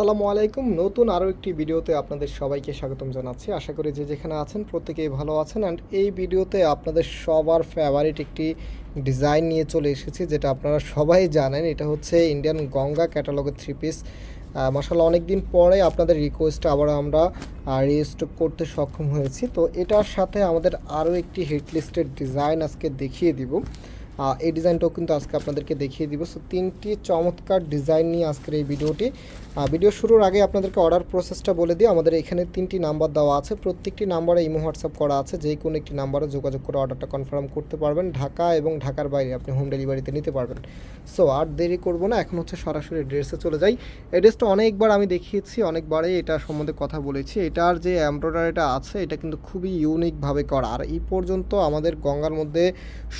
আসসালামু আলাইকুম। নতুন আরও একটি ভিডিওতে আপনাদের সবাইকে স্বাগতম জানাচ্ছি। আশা করি যে যেখানে আছেন প্রত্যেকেই ভালো আছেন। অ্যান্ড এই ভিডিওতে আপনাদের সবার ফেভারিট একটি ডিজাইন নিয়ে চলে এসেছি, যেটা আপনারা সবাই জানেন। এটা হচ্ছে ইন্ডিয়ান গঙ্গা ক্যাটালগের থ্রি পিস মশালা অনেক দিন পরে আপনাদের রিকোয়েস্ট আবার আমরা রিস্টক করতে সক্ষম হয়েছি। তো এটার সাথে আমাদের আরও একটি হিট লিস্টের ডিজাইন আজকে দেখিয়ে দিব। এই ডিজাইনটাও কিন্তু আজকে আপনাদেরকে দেখিয়ে দিব। সো তিনটি চমৎকার ডিজাইন নিয়ে আজকের এই ভিডিওটি। ভিডিও শুরুর আগে আপনাদেরকে অর্ডার প্রসেসটা বলে দিই। আমাদের এখানে তিনটি নাম্বার দেওয়া আছে। প্রত্যেকটি নাম্বারে ইমো হোয়াটসঅ্যাপ করা আছে। যে কোনো একটি নাম্বারে যোগাযোগ করে অর্ডারটা কনফার্ম করতে পারবেন। ঢাকা এবং ঢাকার বাইরে আপনি হোম ডেলিভারিতে নিতে পারবেন। সো আর দেরি করব না। এখন হচ্ছে সরাসরি ড্রেসে চলে যাই। এই অনেকবার আমি দেখিয়েছি, অনেকবারই এটা সম্বন্ধে কথা বলেছি। এটার যে এমব্রয়ডারিটা আছে, এটা কিন্তু খুবই ইউনিকভাবে করা। আর এই পর্যন্ত আমাদের গঙ্গার মধ্যে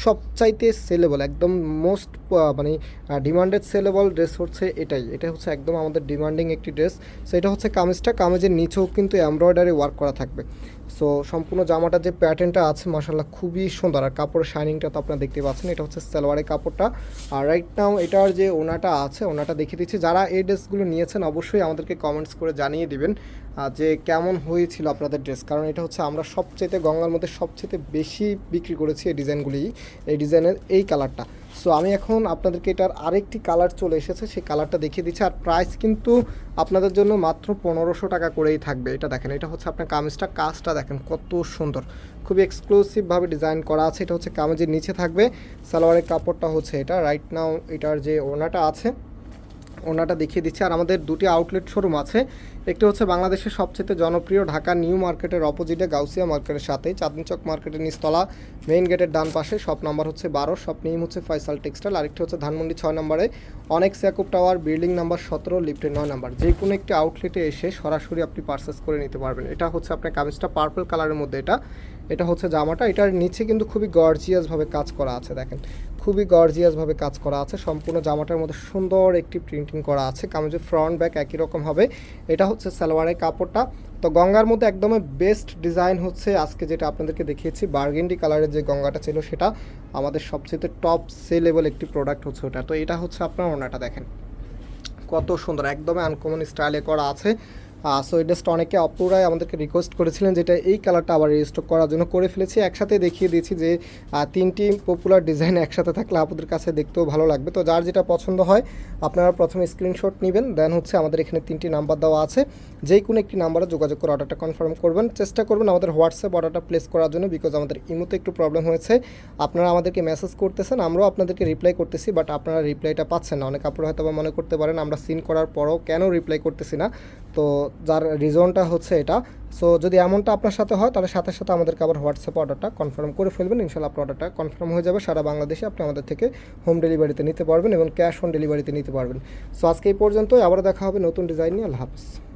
সবচাইতে সেলেবল একদম মোস্ট মানে ডিমান্ডেড সেলেবল ড্রেস হচ্ছে এটাই। এটা হচ্ছে একদম আমাদের ডিমান্ডিং একটি ড্রেস সেটা হচ্ছে কামেজটা। কামেজের নিচেও কিন্তু এমব্রয়ডারি ওয়ার্ক করা থাকবে। সো সম্পূর্ণ জামাটার যে প্যাটার্নটা আছে মাসাল্লাহ খুবই সুন্দর। আর কাপড়ের শাইনিংটা তো আপনারা দেখতে পাচ্ছেন, এটা হচ্ছে সালোয়ারের কাপড়টা। আর রাইট নাও এটার যে ওনাটা আছে, ওনাটা দেখিয়ে দিচ্ছি। যারা এই ড্রেসগুলো নিয়েছেন, অবশ্যই আমাদেরকে কমেন্টস করে জানিয়ে দিবেন যে কেমন হয়েছিল আপনাদের ড্রেস কারণ এটা হচ্ছে আমরা সবচেয়ে গঙ্গার মধ্যে সবচেয়ে বেশি বিক্রি করেছি এই ডিজাইনগুলি, এই ডিজাইনের এই কালারটা সো আমি এখন আপনাদেরকে এটার আরেকটি কালার চলে এসেছে, সেই কালারটা দেখিয়ে দিচ্ছি। আর প্রাইস কিন্তু আপনাদের জন্য মাত্র পনেরোশো টাকা করেই থাকবে। এটা দেখেন, এটা হচ্ছে আপনার কামিজটা, কাজটা দেখেন কত সুন্দর। খুবই এক্সক্লুসিভভাবে ডিজাইন করা আছে। এটা হচ্ছে কামিজের নিচে থাকবে। সালোয়ারের কাপড়টা হচ্ছে এটা। রাইট নাও এটার যে ওনাটা আছে ওনাটা দেখিয়ে দিচ্ছি। আর আমাদের দুটি আউটলেট শোরুম আছে। একটি হচ্ছে বাংলাদেশের সবচেয়ে জনপ্রিয় ঢাকা নিউ মার্কেটের অপোজিটে গাউসিয়া মার্কেটের সাথে চাঁদনি চক মার্কেটের নিচতলা মেইন গেটের ডান পাশে শপ নাম্বার হচ্ছে বারো শপ নেম হচ্ছে ফয়সাল টেক্সটাইল আরেকটি হচ্ছে ধানমন্ডি ছয় নম্বরে, অনেক স্যাকুপ টাওয়ার বিল্ডিং নাম্বার সতেরো লিফটের নয় নাম্বার। যে কোনো একটি আউটলেটে এসে সরাসরি আপনি পারচেস করে নিতে পারবেন। এটা হচ্ছে আপনার কামিজটা পার্পল কালারের মধ্যে এটা। এটা হচ্ছে জামাটা। এটার নিচে কিন্তু খুবই গর্জিয়াসভাবে কাজ করা আছে, দেখেন। খুবই গর্জিয়াসভাবে কাজ করা আছে। সম্পূর্ণ জামাটার মধ্যে সুন্দর একটি প্রিন্টিং করা আছে। কামিজের ফ্রন্ট ব্যাক একই রকম হবে। এটা হচ্ছে সালোয়ারের কাপড়টা। তো গঙ্গার মধ্যে একদমই বেস্ট ডিজাইন হচ্ছে আজকে যেটা আপনাদেরকে দেখিয়েছি। বার্গেন্ডি কালারের যে গঙ্গাটা ছিল সেটা আমাদের সবচেয়ে টপ সেলেবল একটি প্রোডাক্ট হচ্ছে ওটা। তো এটা হচ্ছে আপনার ওনাটা, দেখেন। কত সুন্দর, একদমই আনকমন স্টাইলে করা আছে। সো এই ড্রেসটা অনেকে অপুরাই আমাদেরকে রিকোয়েস্ট করেছিলেন যেটা এই কালারটা আবার রিস্টক করার জন্য করে ফেলেছি। একসাথে দেখিয়ে দিয়েছি যে তিনটি পপুলার ডিজাইন একসাথে থাকলে আপনাদের কাছে দেখতেও ভালো লাগবে। তো যার যেটা পছন্দ হয়, আপনারা প্রথমে স্ক্রিনশট নেবেন দেন হচ্ছে আমাদের এখানে তিনটি নাম্বার দেওয়া আছে। যেই কোনো একটি নাম্বারে যোগাযোগ করে অর্ডারটা কনফার্ম করবেন। চেষ্টা করবেন আমাদের হোয়াটসঅ্যাপ অর্ডারটা প্লেস করার জন্য বিকজ আমাদের ইমোতে একটু প্রবলেম হয়েছে। আপনারা আমাদেরকে মেসেজ করতেছেন, আমরাও আপনাদেরকে রিপ্লাই করতেছি বাট আপনারা রিপ্লাইটা পাচ্ছেন না। অনেক আপনারা হয়তো মনে করতে পারেন, আমরা সিন করার পরও কেন রিপ্লাই করতেছি না। তো যার রিজনটা হচ্ছে এটা। সো যদি এমনটা আপনার সাথে হয়, তাহলে সাথে সাথে আমাদেরকে আবার হোয়াটসঅ্যাপ অর্ডারটা কনফার্ম করে ফেলবেন। ইনশাল্লাহ আপনার অর্ডারটা কনফার্ম হয়ে যাবে। সারা বাংলাদেশে আপনি আমাদের থেকে হোম ডেলিভারিতে নিতে পারবেন এবং ক্যাশ অন ডেলিভারিতে নিতে পারবেন। সো আজকে এই পর্যন্তই। আবার দেখা হবে নতুন ডিজাইন নিয়ে। আল্লাহ হাফিজ।